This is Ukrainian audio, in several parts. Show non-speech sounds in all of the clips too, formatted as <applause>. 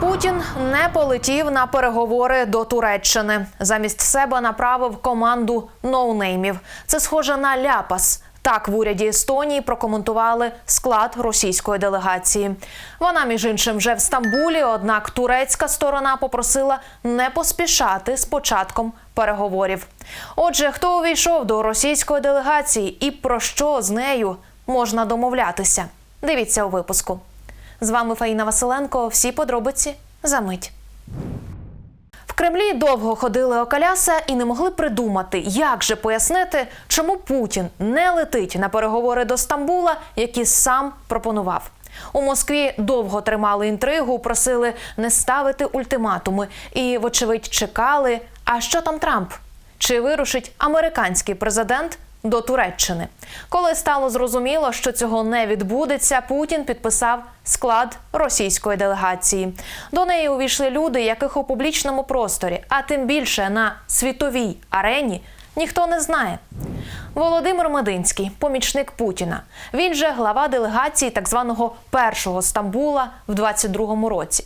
Путін не полетів на переговори до Туреччини. Замість себе направив команду ноунеймів. Це схоже на ляпас. Так в уряді Естонії прокоментували склад російської делегації. Вона, між іншим, вже в Стамбулі. Однак турецька сторона попросила не поспішати з початком переговорів. Отже, хто увійшов до російської делегації і про що з нею можна домовлятися? Дивіться у випуску. З вами Фаїна Василенко. Всі подробиці за мить. В Кремлі довго ходили окаляса і не могли придумати, як же пояснити, чому Путін не летить на переговори до Стамбула, які сам пропонував. У Москві довго тримали інтригу, просили не ставити ультиматуми і, вочевидь, чекали. А що там Трамп? Чи вирушить американський президент до Туреччини? Коли стало зрозуміло, що цього не відбудеться, Путін підписав склад російської делегації. До неї увійшли люди, яких у публічному просторі, а тим більше на світовій арені, ніхто не знає. Володимир Мединський, помічник Путіна. Він же глава делегації так званого першого Стамбула в 22-му році.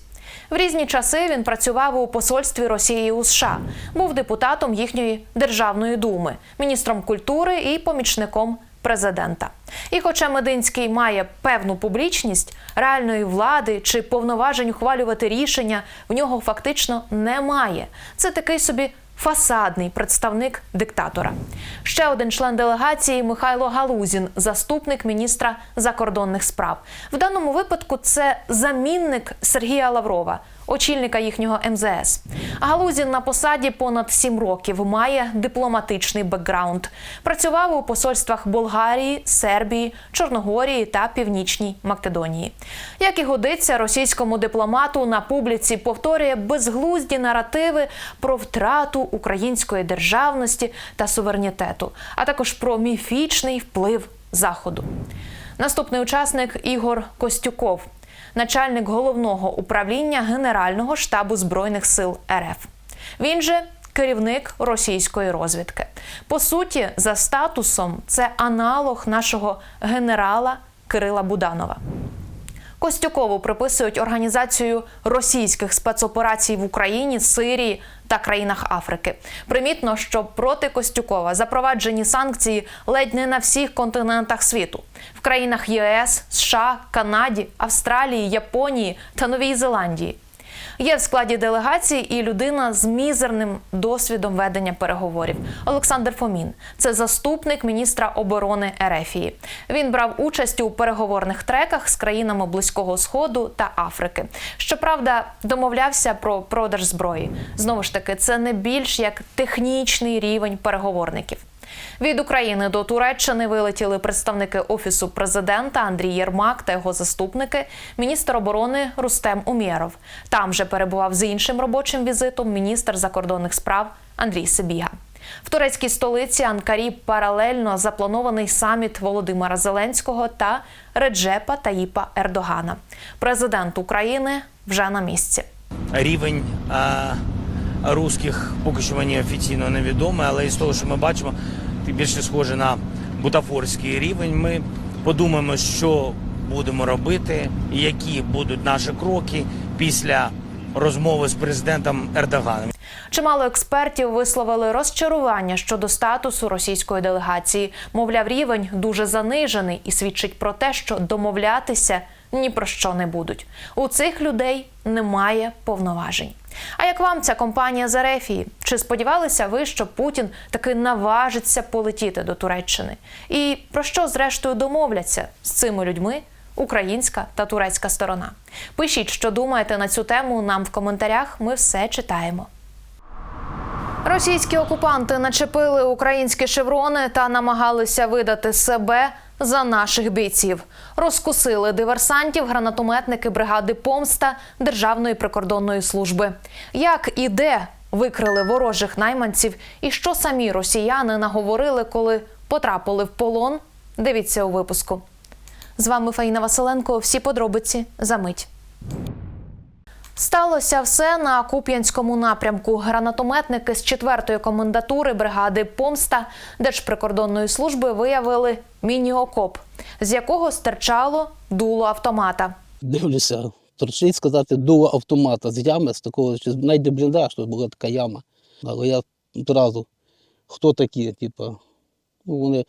В різні часи він працював у посольстві Росії у США, був депутатом їхньої державної думи, міністром культури і помічником президента. І, хоча Мединський має певну публічність, реальної влади чи повноважень ухвалювати рішення в нього фактично немає. Це такий собі фасадний представник диктатора. Ще один член делегації Михайло Галузін, заступник міністра закордонних справ. В даному випадку це замінник Сергія Лаврова, очільника їхнього МЗС. Галузін на посаді понад сім років має дипломатичний бекграунд. Працював у посольствах Болгарії, Сербії, Чорногорії та Північній Македонії. Як і годиться, російському дипломату на публіці повторює безглузді наративи про втрату української державності та суверенітету, а також про міфічний вплив Заходу. Наступний учасник Ігор Костюков, начальник головного управління Генерального штабу збройних сил РФ. Він же керівник російської розвідки. По суті, за статусом це аналог нашого генерала Кирила Буданова. Костюкову приписують організацію російських спецоперацій в Україні, Сирії та країнах Африки. Примітно, що проти Костюкова запроваджені санкції ледь не на всіх континентах світу в країнах ЄС, США, Канаді, Австралії, Японії та Новій Зеландії. Є в складі делегації і людина з мізерним досвідом ведення переговорів. Олександр Фомін це заступник міністра оборони Ерефії. Він брав участь у переговорних треках з країнами Близького Сходу та Африки. Щоправда, домовлявся про продаж зброї. Знову ж таки, це не більш як технічний рівень переговорників. Від України до Туреччини вилетіли представники офісу президента Андрій Єрмак та його заступники, міністр оборони Рустем Умєров. Там же перебував з іншим робочим візитом міністр закордонних справ Андрій Сибіга. В турецькій столиці Анкарі паралельно запланований саміт Володимира Зеленського та Реджепа Таїпа Ердогана. Президент України вже на місці. Рівень а, русських поки що мені офіційно невідомий, але із того, що ми бачимо, ти більше схоже на бутафорський рівень. Ми подумаємо, що будемо робити, які будуть наші кроки після розмови з президентом Ердоганом. Чимало експертів висловили розчарування щодо статусу російської делегації. Мовляв, рівень дуже занижений і свідчить про те, що домовлятися ні про що не будуть. У цих людей немає повноважень. А як вам ця компанія з Ерефії? Чи сподівалися ви, що Путін таки наважиться полетіти до Туреччини? І про що зрештою домовляться з цими людьми? Українська та турецька сторона. Пишіть, що думаєте на цю тему нам в коментарях. Ми все читаємо. Російські окупанти начепили українські шеврони та намагалися видати себе за наших бійців. Розкусили диверсантів, гранатометники бригади Помста Державної прикордонної служби. Як і де викрили ворожих найманців, і що самі росіяни наговорили, коли потрапили в полон? Дивіться у випуску. З вами Фаїна Василенко. Всі подробиці за мить. Сталося все на Куп'янському напрямку. Гранатометники з 4-ї комендатури бригади Помста Держприкордонної служби виявили міні-окоп, з якого стирчало дуло автомата. Дивлюся, торчить сказати до автомата з ями, з такого, чи навіть де бліндаж, то була така яма. Але я одразу, хто такі, типу, ну, вони,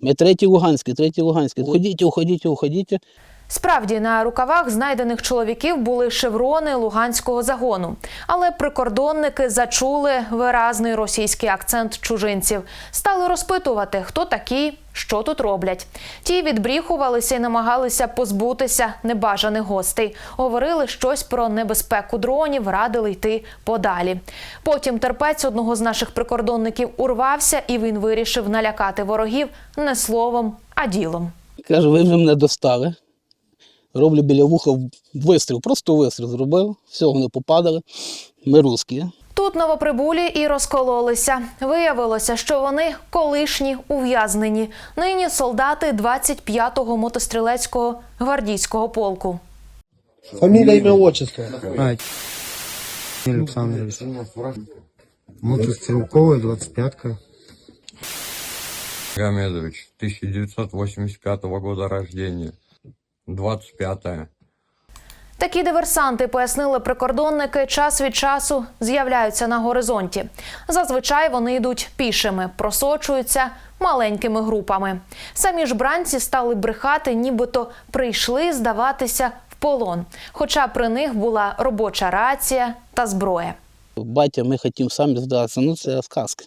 ми треті Луганські, треті Луганські, ходіть, уходіть, уходіть. Справді на рукавах знайдених чоловіків були шеврони луганського загону, але прикордонники зачули виразний російський акцент чужинців, стали розпитувати, хто такі, що тут роблять. Ті відбріхувалися і намагалися позбутися небажаних гостей. Говорили щось про небезпеку дронів, радили йти подалі. Потім терпець одного з наших прикордонників урвався, і він вирішив налякати ворогів не словом, а ділом. Каже, ви вже мене достали. Роблю біля вуха вистріл, просто вистріл зробив, все, вони попадали. Ми русські. Тут новоприбулі і розкололися. Виявилося, що вони колишні ув'язнені. Нині солдати 25-го мотострілецького гвардійського полку. Фамилия, имя, отчество. А, Александрович. Мотострелковая, 25-ка. Гамедович, 1985 года рождения. 25-е. Такі диверсанти, пояснили прикордонники, час від часу з'являються на горизонті. Зазвичай вони йдуть пішими, просочуються маленькими групами. Самі ж бранці стали брехати, нібито прийшли здаватися в полон. Хоча при них була робоча рація та зброя. Батя, ми хотімо самі здатися. Ну, це сказка.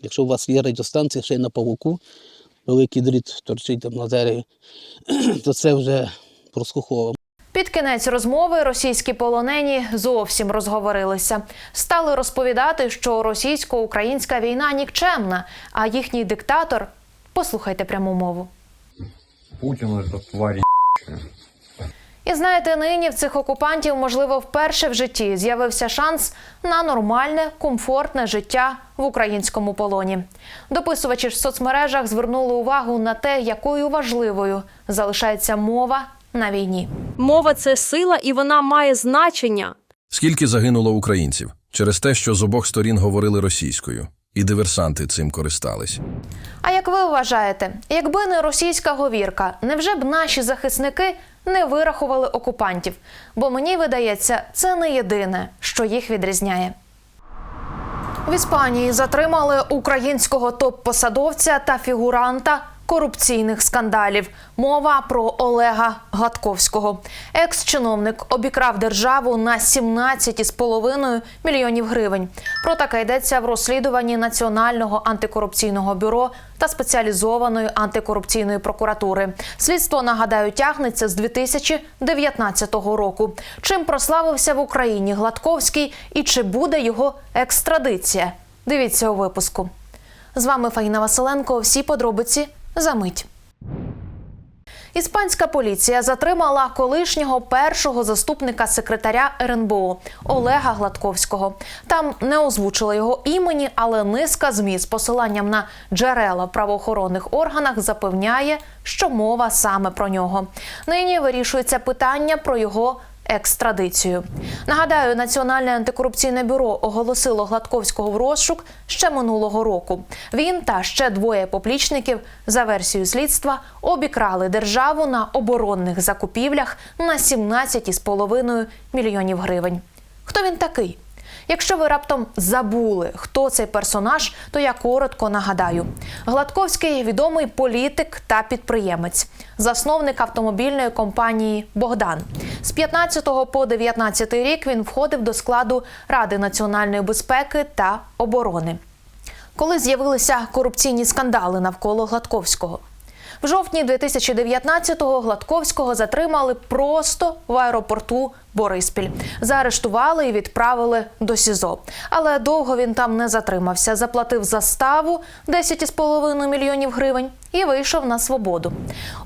Якщо у вас є радіостанція ще й на павуку, великий дріт торчить там на дереві, <clears throat> то це вже прослуховуємо. Під кінець розмови російські полонені зовсім розговорилися. Стали розповідати, що російсько-українська війна нікчемна, а їхній диктатор послухайте пряму мову. Путін – це тварь І знаєте, нині в цих окупантів, можливо, вперше в житті з'явився шанс на нормальне, комфортне життя в українському полоні. Дописувачі ж в соцмережах звернули увагу на те, якою важливою залишається мова на війні. Мова це сила, і вона має значення. Скільки загинуло українців через те, що з обох сторін говорили російською, і диверсанти цим користались. А як ви вважаєте, якби не російська говірка, невже б наші захисники не вирахували окупантів? Бо мені видається, це не єдине, що їх відрізняє. В Іспанії затримали українського топ-посадовця та фігуранта корупційних скандалів. Мова про Олега Гладковського. Екс-чиновник обікрав державу на 17,5 мільйонів гривень. Про таке йдеться в розслідуванні Національного антикорупційного бюро та спеціалізованої антикорупційної прокуратури. Слідство нагадаю тягнеться з 2019 року. Чим прославився в Україні Гладковський і чи буде його екстрадиція? Дивіться у випуску. З вами Фаїна Василенко. Всі подробиці за мить. Іспанська поліція затримала колишнього першого заступника секретаря РНБО Олега Гладковського. Там не озвучили його імені, але низка ЗМІ з посиланням на джерела в правоохоронних органах запевняє, що мова саме про нього. Нині вирішується питання про його екстрадицію. Нагадаю, Національне антикорупційне бюро оголосило Гладковського в розшук ще минулого року. Він та ще двоє поплічників за версією слідства обікрали державу на оборонних закупівлях на 17,5 мільйонів гривень. Хто він такий? Якщо ви раптом забули, хто цей персонаж, то я коротко нагадаю. Гладковський відомий політик та підприємець, засновник автомобільної компанії Богдан. З 15 по 19 рік він входив до складу Ради національної безпеки та оборони. Коли з'явилися корупційні скандали навколо Гладковського. В жовтні 2019-го Гладковського затримали просто в аеропорту Бориспіль. Заарештували і відправили до СІЗО. Але довго він там не затримався. Заплатив заставу 10,5 мільйонів гривень і вийшов на свободу.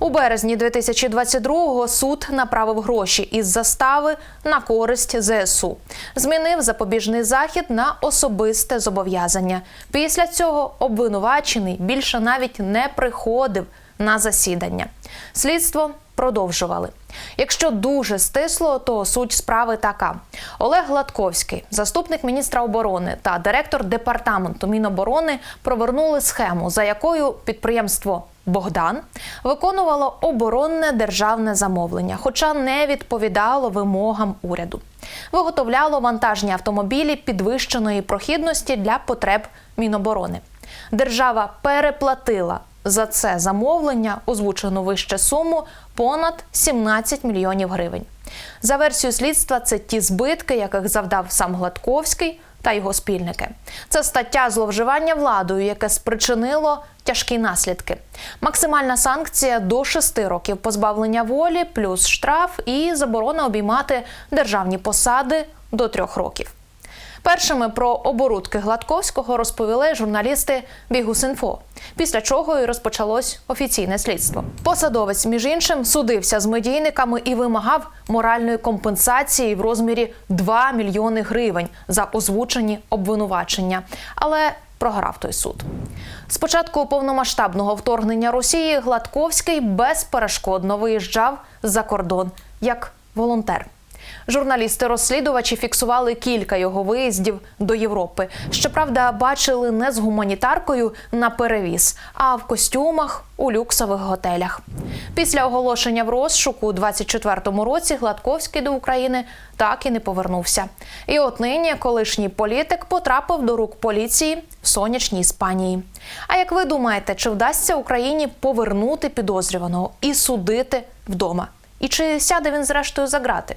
У березні 2022-го суд направив гроші із застави на користь ЗСУ. Змінив запобіжний захід на особисте зобов'язання. Після цього обвинувачений більше навіть не приходив на засідання. Слідство продовжували. Якщо дуже стисло, то суть справи така: Олег Гладковський, заступник міністра оборони та директор департаменту Міноборони, провернули схему, за якою підприємство Богдан виконувало оборонне державне замовлення, хоча не відповідало вимогам уряду. Виготовляло вантажні автомобілі підвищеної прохідності для потреб Міноборони. Держава переплатила за це замовлення озвучену вище суму понад 17 мільйонів гривень. За версією слідства, це ті збитки, яких завдав сам Гладковський та його спільники. Це стаття зловживання владою, яке спричинило тяжкі наслідки. Максимальна санкція до 6 років позбавлення волі, плюс штраф і заборона обіймати державні посади до 3 років. Першими про оборудки Гладковського розповіли журналісти Бігус.Інфо, після чого і розпочалось офіційне слідство. Посадовець, між іншим, судився з медійниками і вимагав моральної компенсації в розмірі 2 мільйони гривень за озвучені обвинувачення, але програв той суд. Спочатку повномасштабного вторгнення Росії Гладковський безперешкодно виїжджав за кордон як волонтер. Журналісти-розслідувачі фіксували кілька його виїздів до Європи. Щоправда, бачили не з гуманітаркою на перевіз, а в костюмах у люксових готелях. Після оголошення в розшуку у 24-му році Гладковський до України так і не повернувся. І от нині колишній політик потрапив до рук поліції в сонячній Іспанії. А як ви думаєте, чи вдасться Україні повернути підозрюваного і судити вдома? І чи сяде він зрештою за грати?